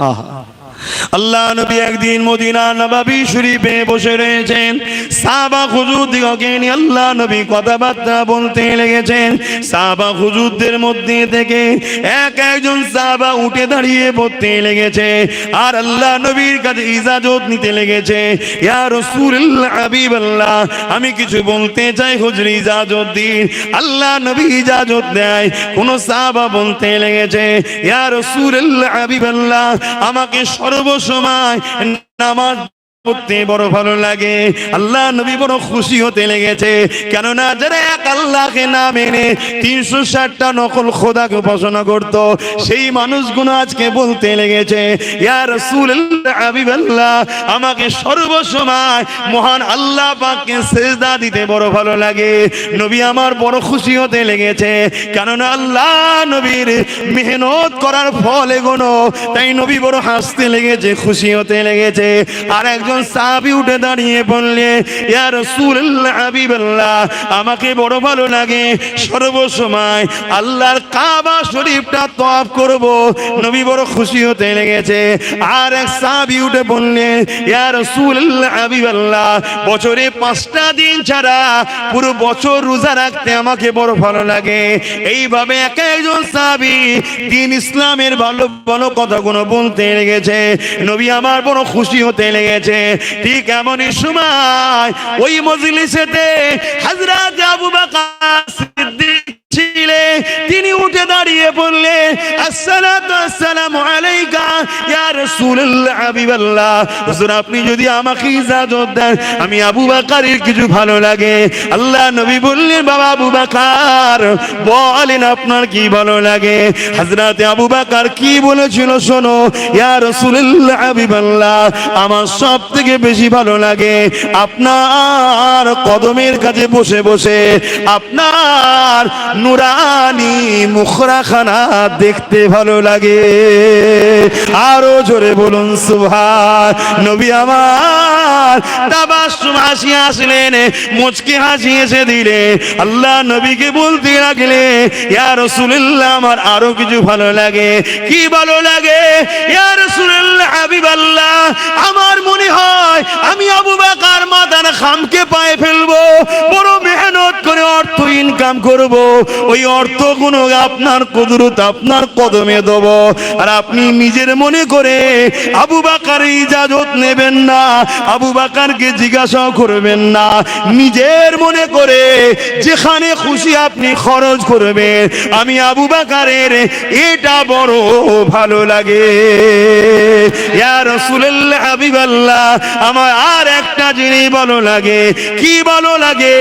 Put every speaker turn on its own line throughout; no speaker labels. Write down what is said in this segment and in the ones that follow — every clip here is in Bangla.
আহা আল্লাহ নবী একদিন মদিনা নবাবি শরীফে বসে রয়েছেন। সাহাবা হুজুর দিগকে নিয়ে আল্লাহ নবী কথাবার্তা বলতে লেগেছেন। সাহাবা হুজুরদের মধ্যে থেকে এক একজন সাহাবা উঠে দাঁড়িয়ে পড়তে লেগেছে। আর আল্লাহ নবীর কাছে ইজাজত নিতে লেগেছে। ইয়া রাসূলুল্লাহ, হাবিবাল্লাহ, আমি কিছু বলতে চাই, হুজুর ইজাজত দিন। আল্লাহ নবী ইজাজত দেয়। কোন সাহাবা বলতে লেগেছে, ইয়া রাসূলুল্লাহ, হাবিবাল্লাহ, আমাকে সর্বসময় নামাজ পড়তে বড় ভালো লাগে। আল্লাহ নবী বড় খুশি হতে লেগেছে। কেননা যারা এক আল্লাহকে না মেনে তিনশো ষাটটা নকল খোদাকে উপাসনা করত, সেই মানুষগুলো আজকে বলতে লেগেছে, ইয়া রাসূলুল্লাহ, হাবিবাল্লাহ, আমাকে সর্বসময় মহান আল্লাহ পাককে সেজদা দিতে বড় ভালো লাগে। নবী আমার বড় খুশি হতে লেগেছে। কেননা আল্লাহ নবীর মেহনত করার ফল এগোনো তাই নবী বড় হাসতে লেগেছে, খুশি হতে লেগেছে। আর একজন সাহাবী উঠে দাঁড়িয়ে বললে, ইয়া রাসূলুল্লাহ, হাবিবাল্লাহ, আমাকে বড় ভালো লাগে। সর্বসময় আল্লাহর কাবা শরীফটা তওয়াফ করব। নবী বড় খুশি হতে লেগেছে। আর এক সাহাবী উঠে বললেন ইয়া রাসূলুল্লাহ, হাবিবাল্লাহ, বছরে পাঁচটা দিন ছাড়া পুরো বছর রোজা রাখতে আমাকে বড় ভালো লাগে। এইভাবে এক একজন সাহাবী দিন ইসলামের ভালো ভালো কথাগুলো বলতে লেগেছে। নবী আমার বড় খুশি হতে লেগেছে। ঠিক এমনই সময় ওই মজলিসেতে হাজরা আবু বাকা ছিলে তিনি উঠে দাঁড়িয়ে বললেন আমি আবু কিছু ভালো লাগে। আল্লাহ নবী বললেন, বাবা আবু বলেন আপনার কি ভালো লাগে? আবু কি বলেছিল, শোনো আমার সব থেকে বেশি ভালো লাগে আপনার কদমের কাছে বসে বসে, আপনার নুরানি মুখরাখানা দেখতে ভালো লাগে। আরও জোরে বলুন সুভাষ নবী আমার। তাবাসসুম হাসি আসলেন মুচকি হাসি এসে দিলে আল্লাহ নবীকে বলতে লাগলে ইয়া রাসূলুল্লাহ, আমার আরও কিছু ভালো লাগে। কি ভালো লাগে? ইয়া রাসূলুল্লাহ হাবিবাল্লাহ আমার মনে হয় আমি আবু বকর মাদার খামকে পায়ে ফেলব। বড় মেহনত করে অর্থ ইনকাম করব। ওই অর্থগুলো আপনার কুদরত আপনার কদমে দেব। আর আপনি নিজের মনে করে আবু বাকার ইজাজত নেবেন না, আবু বাকারকে জিজ্ঞাসা করবেন না। নিজের মনে করে যেখানে খুশি আপনি খরচ করবেন। আমি আবু বাকারের এটা বড় ভালো লাগে। আমার আর একটা জিনিস ভালো লাগে। কি ভালো লাগে?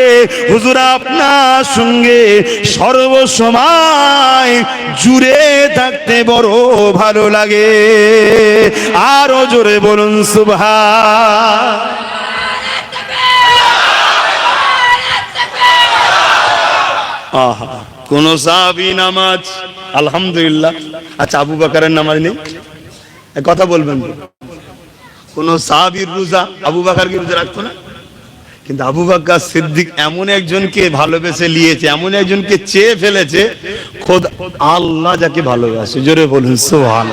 হুজুর, আপনার সঙ্গে সর্বসময় জুড়ে থাকতে বড় ভালো লাগে। আরও জোরে বলুন সুভা কোন সাহাবি নামাজ, আলহামদুলিল্লাহ। আচ্ছা আবু বাকারের নামাজ নেই? কথা বলবেন। কোন সাহাবির রোজা, আবু বাকারকে রোজা রাখতো না? কিন্তু আবু বাক্কার সিদ্দিক এমন একজনকে ভালোবেসে নিয়েছে, এমন একজনকে চেয়ে ফেলেছে খোদ আল্লাহ যাকে ভালোবাসে, জোরে বলুন সোহান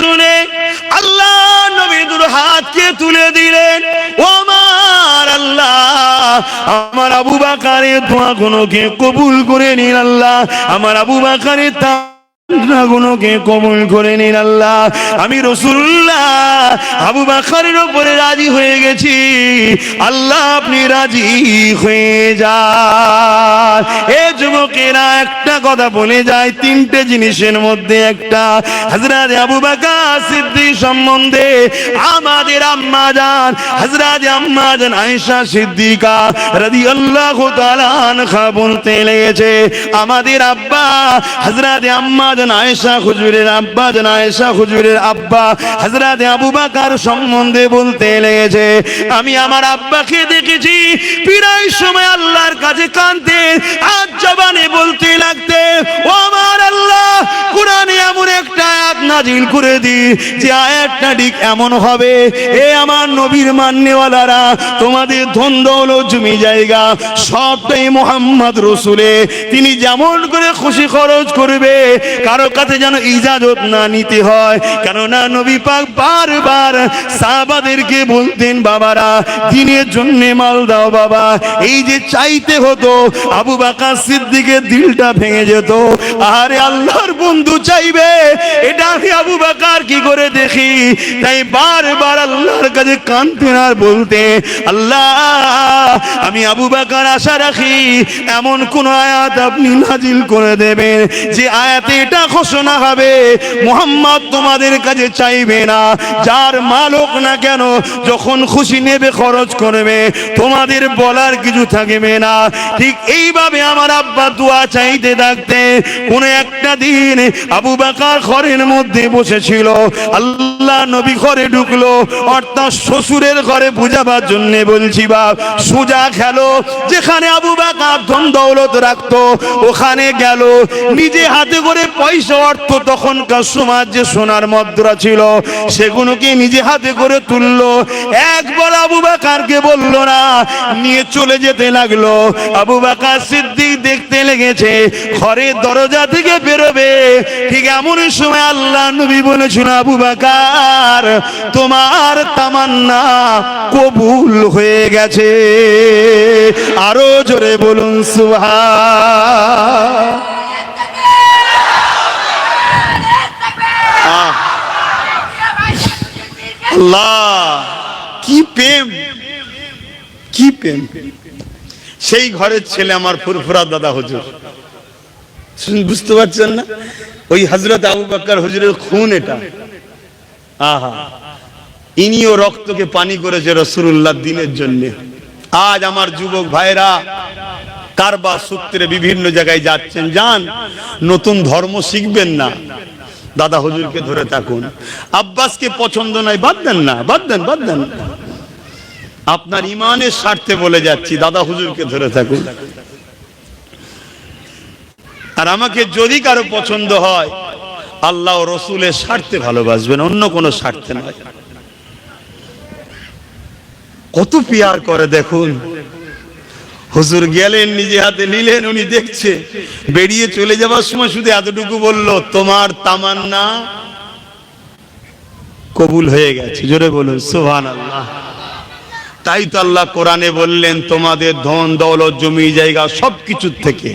শুনে আল্লাহ নবী দুর হাতকে তুলে দিলেন। ও আমার আল্লাহ, আমার আবু বাকারের দোয়া গুলোকে কবুল করে নিন আল্লাহ। আমার আবু বাকারের তা গুণকে কবুল করে নিন আল্লাহ। আমি রসুল্লাহ আবু বাকারের উপরে রাজি হয়ে গেছি। আল্লাহ আপনি রাজি হয়ে যান। এ যুবকেরা, একটা কথা বলে যায়, তিনটে জিনিসের মধ্যে একটা। হজরত আবু বাকার সিদ্দিক সম্বন্ধে আমাদের আম্মা জান হজরত আম্মা জান আয়েশা সিদ্দিকা তাআলা আনহা বলতে লেগেছে, আমাদের আব্বা হজরত আম্মা জান আয়েশা হুজুরের আব্বা, জান আয়েশা হুজুরের আব্বা। হজরত আবু বাকার সম্বন্ধে বলতে লেগেছে, আমি আমার আব্বাকে দেখেছি। প্রায় সময় আল্লাহর কাছে কাঁদতে আজ জবানে বলতে লাগতে, ও আমার আল্লাহ, কোরআনে এমন একটা আয়াত নাজিল করে দি, যে আয়াতটা ঠিক এমন হবে, এ আমার নবীর মান্যওয়ালারা, তোমাদের ধন দৌলত জমি জায়গা, সবটাই মোহাম্মদ রসুলে। তিনি যেমন করে খুশি খরচ করবে, কারও কাছে যেন ইজাজত না নিতে হয়। কেননা নবী পাক বারবার সাহাবাদেরকে বলতেন, বাবারা, দিনের জন্য মাল দাও বাবা। এই যে চাইতে হতো, আবু বাকার সিদ্দিকের দিলটা ভেঙে যেত। আরে আল্লাহর বন্ধু চাইবে, এটা আমি আবু কি করে দেখি? তাই বারবার আল্লাহর কাছে কানতেন আর বলতে, আল্লাহ, আমি আবু বাকার আশা রাখি, এমন কোন আয়াত আপনি নাজিল করে দেবেন যে আয়াতে এটা ঘোষণা হবে, মোহাম্মদ তোমাদের কাছে চাইবে না, যার মালক না কেন যখন খুশি নেবে, খরচ করবে, তোমাদের বলার কিছু থাকবে না। ঠিক এইভাবে আমার আব্বা দোয়া চাইতে থাকতে কোন একটা দিন আবু বাকার ঘরের মধ্যে বসেছিল আল্লাহ নবী ঘরে ঢুকলো, অর্থাৎ শ্বশুরের ঘরে বুঝাবার জন্য বলছি বা সোজা খেলো, যেখানে আবু বাকার ধন দৌলত রাখতো, ওখানে গেল। নিজে হাতে করে পয়সা, অর্থ তখনকার সমাজ যে সোনার মদ্রা ছিল, সেগুলোকে নিজে হাতে করে তুললো। একবার আবু বাকারকে বলল না, নিয়ে চলে যেতে লাগল। আবু বাকার সিদ্দিক দেখতে লেগেছে ঘরের দরজা থেকে বেরোবে, ঠিক এমন সময় আল্লাহ নবী বলেছিল, আবু বাকার তোমার তামান্না কবুল হয়ে গেছে। আরও জোরে বলুন সুহা কি প্রেম কি প্রেম। সেই ঘরের ছেলে আমার ফুরফুরা দাদা হুজুর। বুঝতে পারছেন না? ওই হজরত আবু বাক্কার হুজুরের খুন এটা। আহা। ইনিও রক্তকে পানি করেছে রসুল্লাহ দিনের জন্য। আজ আমার যুবক ভাইরা কারবার সূত্রে বিভিন্ন জায়গায় যাচ্ছেন। যান, নতুন ধর্ম শিখবেন না। দাদা হুজুরকে ধরে থাকুন। আব্বাসকে পছন্দ নয়, বাদ দেন না, বাদ দেন বাদ দেন। আপনার ইমানের স্বার্থে বলে যাচ্ছি, দাদা হুজুরকে ধরে থাকুন। আর আমাকে যদি কারও পছন্দ হয় আল্লাহ ও রসুলের স্বার্থে ভালোবাসবেন, অন্য কোনো স্বার্থে নয়। কত পিয়ার করে দেখুন। হুজুর গেলেন, নিজে হাতে নিলেন, উনি দেখছে, বেরিয়ে চলে যাবার সময় শুধু এতটুকু বলল, তোমার তামান্না কবুল হয়ে গেছে। জোরে বলুন সুহান আল্লাহ তাই তো আল্লাহ কোরআনে বললেন, তোমাদের ধন, দৌলত, জমি, জায়গা সব কিছুর থেকে